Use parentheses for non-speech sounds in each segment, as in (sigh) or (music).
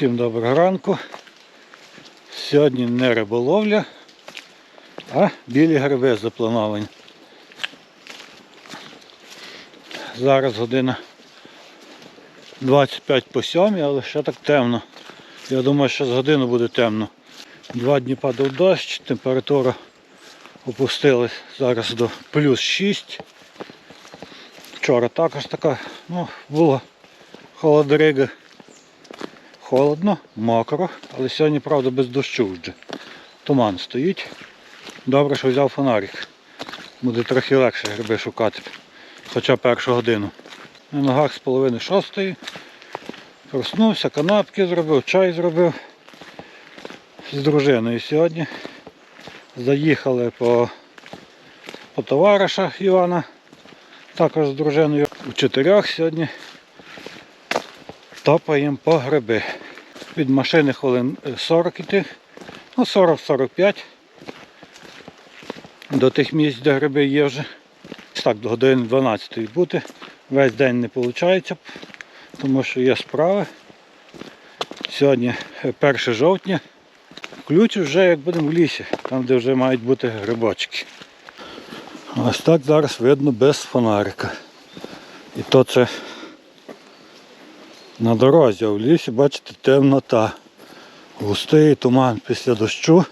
Всім доброго ранку. Сьогодні не риболовля, а білі гриби заплановані. Зараз година 25 по 7, але ще так темно. Я думаю, що з годину буде темно. Два дні падав дощ, температура опустилась зараз до плюс 6. Вчора також така, ну, була холодрига. Холодно, мокро, але сьогодні, правда, без дощу вже. Туман стоїть. Добре, що взяв фонарик. Буде трохи легше гриби шукати. Хоча першу годину. На ногах з половини шостої. Проснувся, канапки зробив, чай зробив з дружиною сьогодні. Заїхали по, по товариша Івана, також з дружиною. У чотирьох сьогодні топаємо по гриби. Від машини хвилин 40 іти, ну 40-45. До тих місць, де гриби є вже. Так, до години 12 бути. Весь день не виходить, тому що є справи. Сьогодні 1 жовтня. Ключ вже як будемо в лісі, там де вже мають бути грибочки. Ось так зараз видно без фонарика. І то це на дорозі, а в лісі, бачите, темнота. Густий туман після дощу.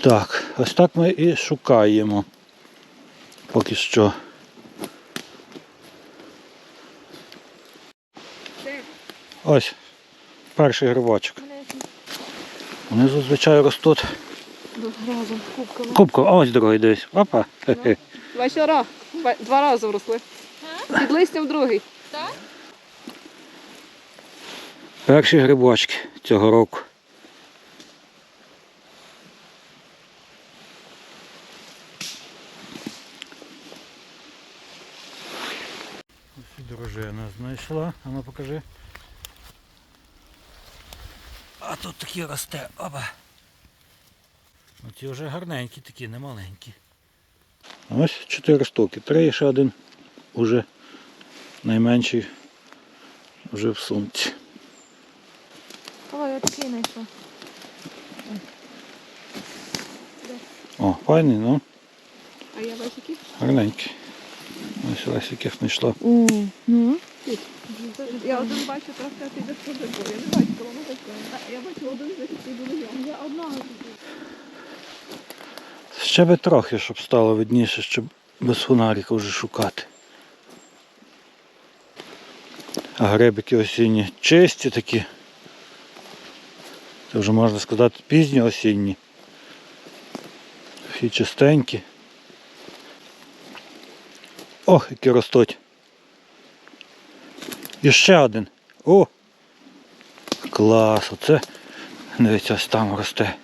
Так, ось так ми і шукаємо. Поки що. Ось перший грибочок. Вони зазвичай ростуть Разом кубками. кубком. А ось другий десь. Опа. Вечора. Два рази вросли. Під листям другий. Так? Перші грибочки цього року. Ось дружина знайшла. А ну покажи. А тут такі росте. Опа. Оці вже гарненькі такі, не маленькі. Ось чотири штуки. Три і ще один уже найменший вже в сумці. О, я такий знайшла. О, файний, ну, А я бачу гарненький. Ось ось знайшла. О, ну. Я один бачу трохи, а ти по другу. Я не бачу, коли воно таке. Я бачу один захистив другий. Я одного. Ще би трохи, щоб стало видніше, щоб без фонарика вже шукати. А грибики осінні чисті такі. Це вже можна сказати пізні осінні. Всі чистенькі. Ох, які ростуть. І ще один. О! Клас! Оце дивіться, ось там росте.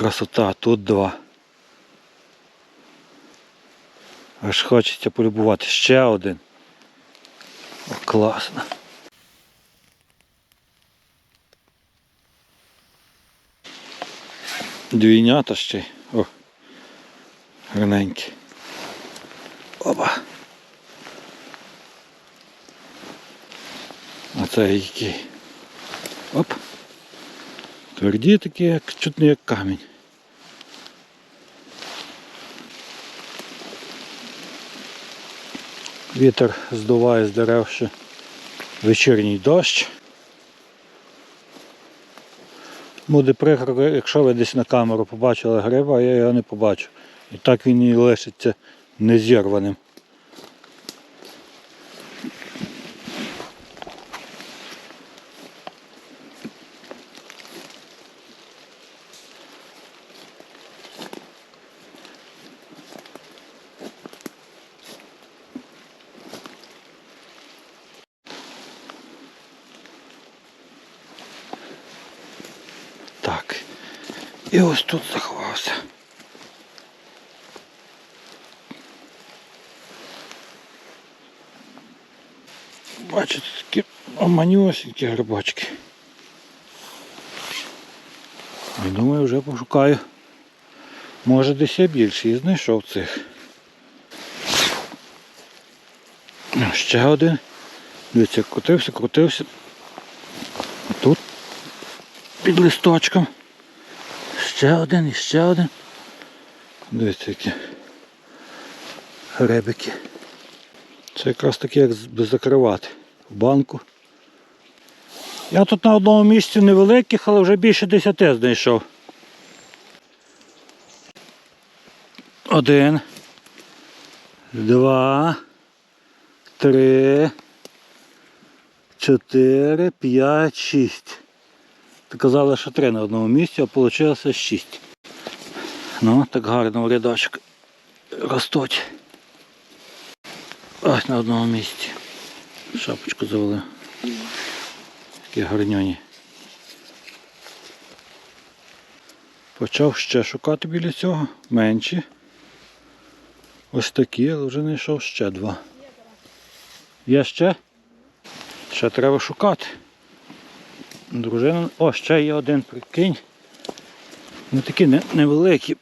Красота, тут два. Аж хочеться полюбувати. Ще один. О, класно. Двійнята ще. О. Гарненькі. А це який. Оп. Тверді такі, як чуть як камінь. Вітер здуває з дерев ще вечірній дощ. Буде прикро, якщо ви десь на камеру побачили гриба, я його не побачу. І так він і лишиться незірваним. І ось тут заховався. Бачите, такі манюсенькі грибочки. І думаю, вже пошукаю. Може десь я більше і знайшов цих. Ще один. Дивіться, крутився, крутився. Тут під листочком. Ще один і ще один. Дивіться, які ребики. Це якраз таки як закривати в банку. Я тут на одному місці невеликих, але вже більше десяти знайшов. Один. Два. Три. Чотири, п'ять, шість. Казали, що три на одному місці, а вийшло шість. Ну, так гарно в рядочок ростуть. Ось на одному місці. Шапочку завели. Такі гарньоні. Почав ще шукати біля цього. Менші. Ось такі, але вже знайшов ще два. Є ще? Ще треба шукати. Дружина. О, ще є один, прикинь. Не такі невеликі.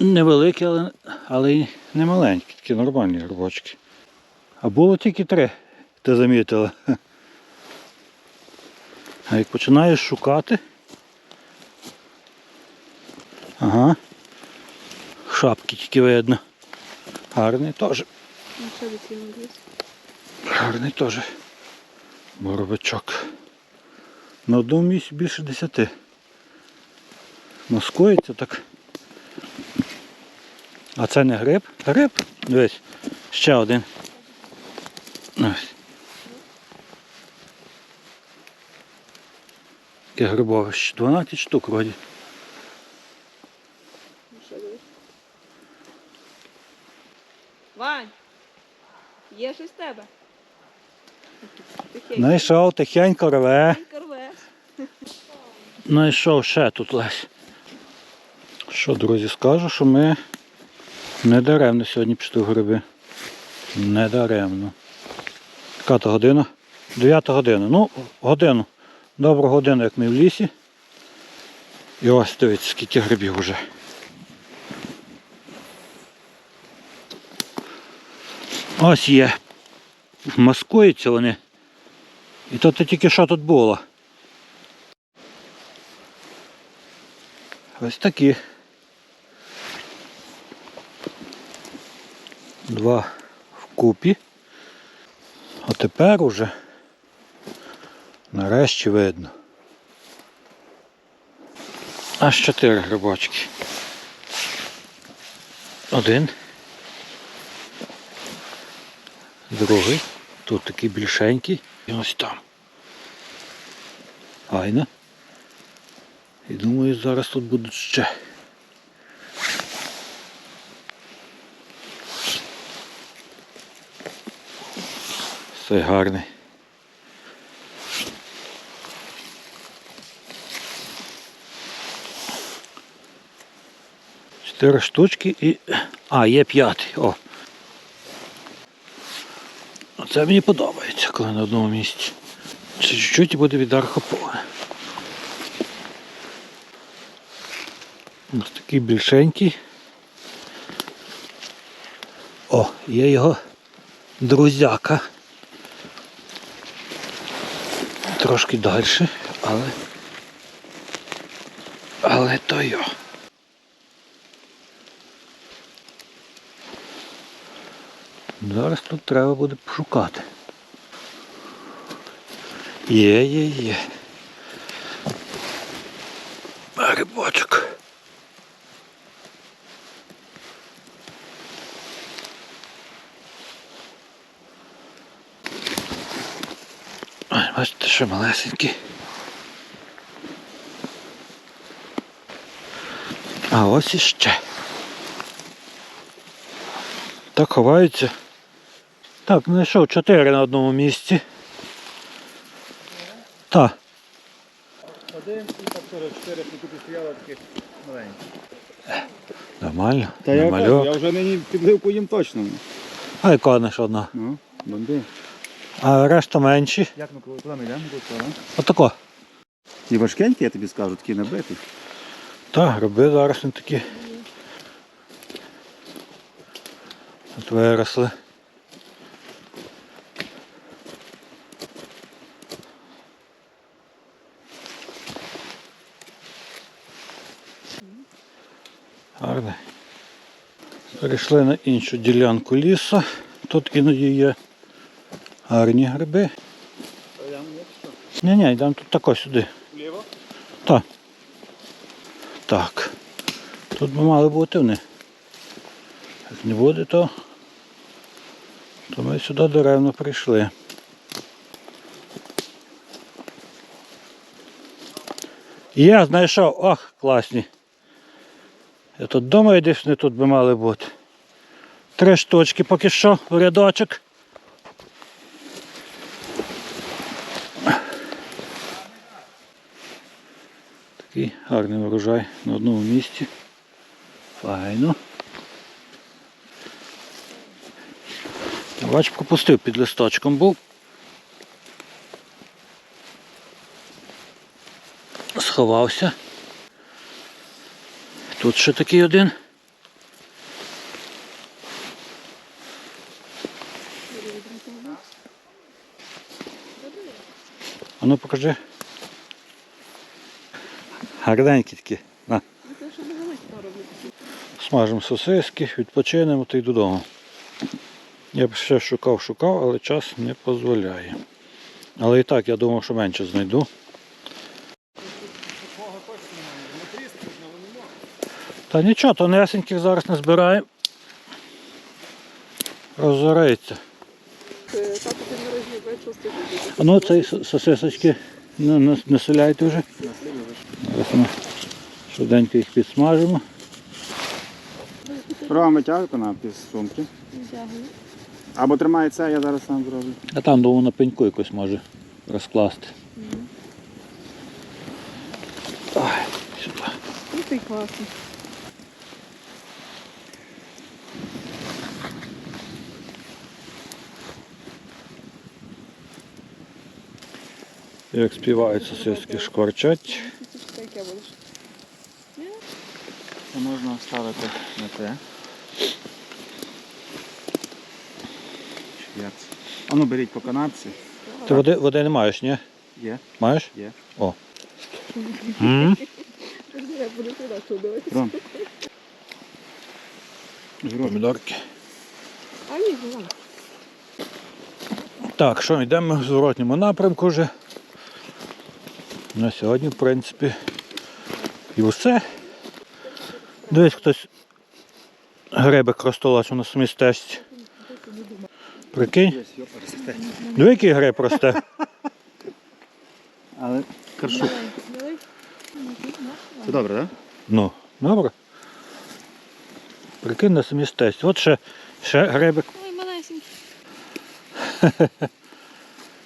Невеликі, але, але й не маленькі, такі нормальні грибочки. А було тільки три, ти замітила. (laughs) А як починаєш шукати. Ага. Шапки тільки видно. Гарний теж. Ну. Гарний теж боровичок. На одному місці більше десяти. Маскується так. А це не гриб? Гриб? Дивись, ще один. Ось. Грибовище. 12 штук вроді. Вань! Є щось в тебе? Знайшов, тихенько рве. Знайшов ще тут лесь. Що, друзі, скажу, що ми не даремно сьогодні пішли в гриби. Не даремно. Яка то година? Дев'ята година. Ну, годину. Добру годину, як ми в лісі. І ось дивіться, скільки грибів вже. Ось є. Маскуються вони. І то тільки що тут було. Ось такі. Два вкупі. А тепер уже нарешті видно. Аж чотири грибочки. Один. Другий. Тут такий більшенький. І ось там. Файно. І думаю, зараз тут будуть ще. Все гарний. Чотири штучки і. А, є п'ятий. О. Оце мені подобається, коли на одному місці. Ще чуть-чуть буде від архопола. Ось такий більшенький. О, є його друзяка. Трошки далі, але. Але то йо. Зараз тут треба буде пошукати. Є, є, є. Грибочок. Ой, бачите, що малесенький. А ось іще. Так ховаються. Так, знайшов чотири на одному місці. Так. Один і так теж чотири тут стояли такі маленькі. Нормально. Та я кажу, я вже нині підливку їм точно. А яка лише одна. Ну, бомби. А решта менші. Як ми коли куди ми йдемо? Отако. Ті важкенькі, я тобі скажу, такі набиті. Так, гриби зараз не такі. От виросли. Гарний. Перейшли на іншу ділянку лісу. Тут іноді є гарні гриби. Ні, ні, йдемо тут тако сюди. Вліво? Так. Так. Тут би мали бути вони. Як не буде, то, то ми сюди даремно прийшли. Я знайшов, ох, класні. Я тут думаю, десь вони тут би мали бути. Три штучки поки що в рядочок. Такий гарний врожай на одному місці. Файно. Бач, пропустив під листочком був. Сховався. Тут ще такий один. А ну покажи. Гарненькі такі. На. Смажемо сосиски, відпочинемо та й додому. Я б ще шукав, шукав, але час не дозволяє. Але і так я думав, що менше знайду. Та нічого, тонесеньких зараз не збираємо. Розориться. Е, Тато ти не розні 26. А ну цей сосисочки не, не, не соляйте вже. Зараз ми швиденько їх підсмажимо. Ром витягуйте на з сумки. Або тримай це, я зараз сам зроблю. А там думаю, на пеньку якось може розкласти. Ай, сюди. Ну ти класний. Як співають сосиски шкварчать. Це можна вставити на те. Як це? А ну беріть по канапці. Ти води, води не маєш, ні? Є, Маєш? є. О. М? Я буду туди. Ром. Помідорки. А ні, ну. Так, що, йдемо в зворотньому напрямку вже. На сьогодні, в принципі, і все. Дивись, хтось гребик розтолач у нас в містечці. Прикинь, диви, який греб росте. Але каршук. Це добре, так? Ну, добре. Прикинь на містечці. От ще, ще гребик Ой, малесенький. (laughs)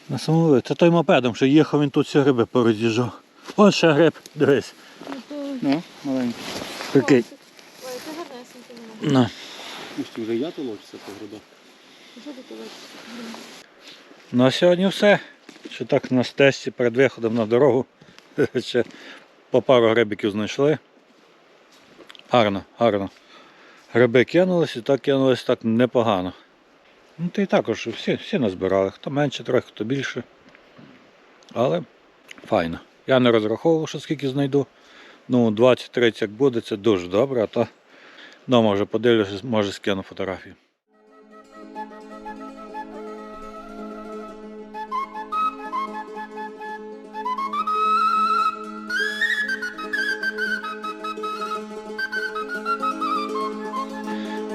на самому. Це той мопедом, що їхав, він тут всі гриби пороз'їжджав. От ще гриб, дивись. Ну то... Ну, маленький. Прикинь. Ой, це гарнесенький. На. Ось вже я толочуся по грибах. Що ти туди? Ну а сьогодні все. Ще так на стежці перед виходом на дорогу. (laughs) Ще по пару грибиків знайшли. Гарно, гарно. Гриби кинулись і так кинулись так непогано. Ну ти також всі, всі назбирали. Хто менше трохи, хто більше. Але файно. Я не розраховував, що скільки знайду. Ну, 20-30 як буде, це дуже добре, а то вдома вже подивлюся, може скину фотографію.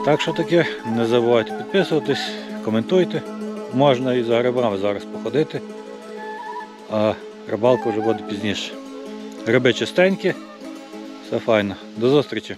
Так що таке, не забувайте підписуватись, коментуйте. Можна і за грибами зараз походити, а рибалка вже буде пізніше. Гриби чистенькі, все файно. До зустрічі!